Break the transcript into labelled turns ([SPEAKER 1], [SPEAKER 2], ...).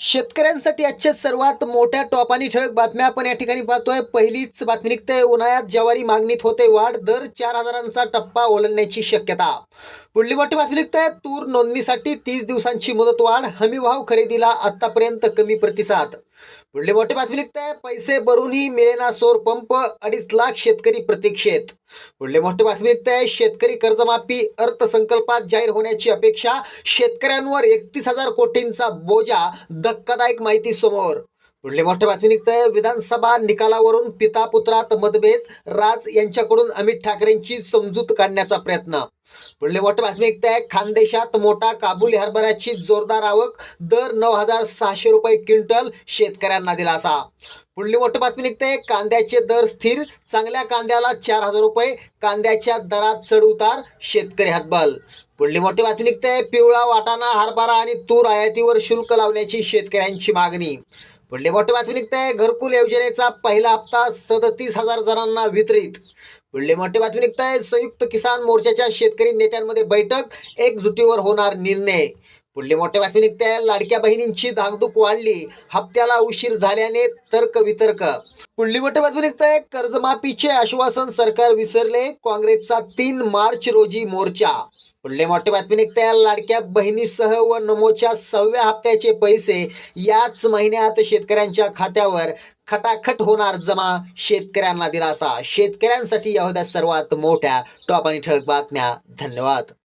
[SPEAKER 1] शेतकऱ्यांसाठी आजच्या सर्वात मोठ्या टॉप आणि ठळक बातम्या आपण या ठिकाणी पाहतोय. पहिलीच बातमी निघते. उन्हाळ्यात ज्वारी मागणीत होते वाढ. दर चार हजारांचा टप्पा ओलांडण्याची शक्यता. पुढली मोठी बातमी निघते. तूर नोंदणीसाठी तीस दिवसांची मुदत वाढ. हमीभाव खरेदीला आतापर्यंत कमी प्रतिसाद. पुढली मोठी बातमी निघते. पैसे भरूनही मिळेना सोर पंप. अडीच लाख शेतकरी प्रतीक्षेत. पुढले मोठे बातमी आहे शेतकरी कर्जमाफी अर्थसंकल्पात जाहीर होण्याची अपेक्षा शेतकऱ्यांवर एकतीस हजार कोटींचा बोजा धक्कादायक माहिती समोर पुढली मोठी बातमी निघतंय विधानसभा निकालावरून पिता पुत्रात मतभेद राज यांच्याकडून अमित ठाकरेंची समजूत काढण्याचा प्रयत्न. पुढली मोठी बातमी निघतंय खानदेशात मोठा काबुली हरभऱ्याची जोरदार आवक दर नऊ हजार सहाशे रुपये क्विंटल शेतकऱ्यांना दिलासा. पुढली मोठी बातमी निघते कांद्याचे दर स्थिर चांगल्या कांद्याला चार हजार रुपये कांद्याच्या दरात चढ उतार शेतकरी हातबल. पुढली मोठी बातमी निघते पिवळा वाटाणा हरभरा आणि तूर आयातीवर शुल्क लावण्याची शेतकऱ्यांची मागणी. पुढले मोठे बातमी निघते. घरकुल योजनेचा पहिला हप्ता सदतीस हजार जणांना वितरित. पुढले मोठे बातमी निघते. संयुक्त किसान मोर्चाच्या शेतकरी नेत्यांमध्ये बैठक. एकजुटीवर होणार निर्णय. पुढले मोठे बातमी निघते. लाडक्या बहिणींची धाकधूक वाढली. हप्त्याला उशीर झाल्याने तर्क वितर्क. पुढली मोठ्या बातमी निघते कर्जमाफीचे आश्वासन सरकार विसरले. काँग्रेसचा तीन मार्च रोजी मोर्चा. पुढली मोठे बातमी निघते लाडक्या बहिणीसह व नमोच्या सहाव्या हप्त्याचे पैसे याच महिन्यात शेतकऱ्यांच्या खात्यावर खटाखट होणार जमा. शेतकऱ्यांना दिलासा. शेतकऱ्यांसाठी या होत्या सर्वात मोठ्या टॉप आणि ठळक बातम्या. धन्यवाद.